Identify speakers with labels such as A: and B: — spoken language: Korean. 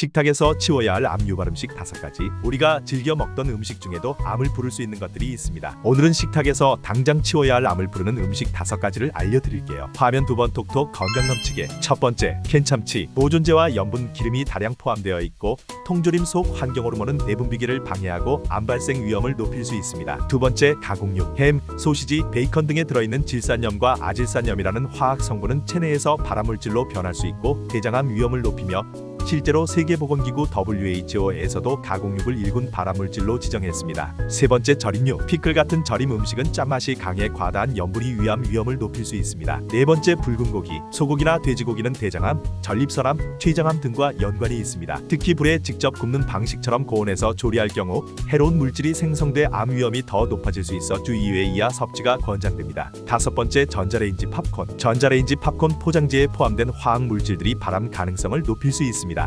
A: 식탁에서 치워야 할 암 유 발 음식 다섯 가지. 우리가 즐겨 먹던 음식 중에도 암을 부를 수 있는 것들이 있습니다. 오늘은 식탁에서 당장 치워야 할 암을 부르는 음식 다섯 가지를 알려드릴게요. 화면 두 번 톡톡 건강 넘치게. 첫 번째, 캔참치. 보존제와 염분, 기름이 다량 포함되어 있고 통조림 속 환경 호르몬은 내분비계를 방해하고 암 발생 위험을 높일 수 있습니다. 두 번째, 가공육. 햄, 소시지, 베이컨 등에 들어있는 질산염과 아질산염이라는 화학 성분은 체내에서 발암물질로 변할 수 있고 대장암 위험을 높이며 실제로 세계보건기구 WHO에서도 가공육을 일군 발암물질로 지정했습니다. 세 번째 절임육. 피클 같은 절임 음식은 짠맛이 강해 과다한 염분이 위암 위험을 높일 수 있습니다. 네 번째 붉은 고기. 소고기나 돼지고기는 대장암, 전립선암, 췌장암 등과 연관이 있습니다. 특히 불에 직접 굽는 방식처럼 고온에서 조리할 경우 해로운 물질이 생성돼 암 위험이 더 높아질 수 있어 주 2회 이하 섭취가 권장됩니다. 다섯 번째 전자레인지 팝콘. 전자레인지 팝콘 포장지에 포함된 화학 물질들이 발암 가능성을 높일 수 있습니다.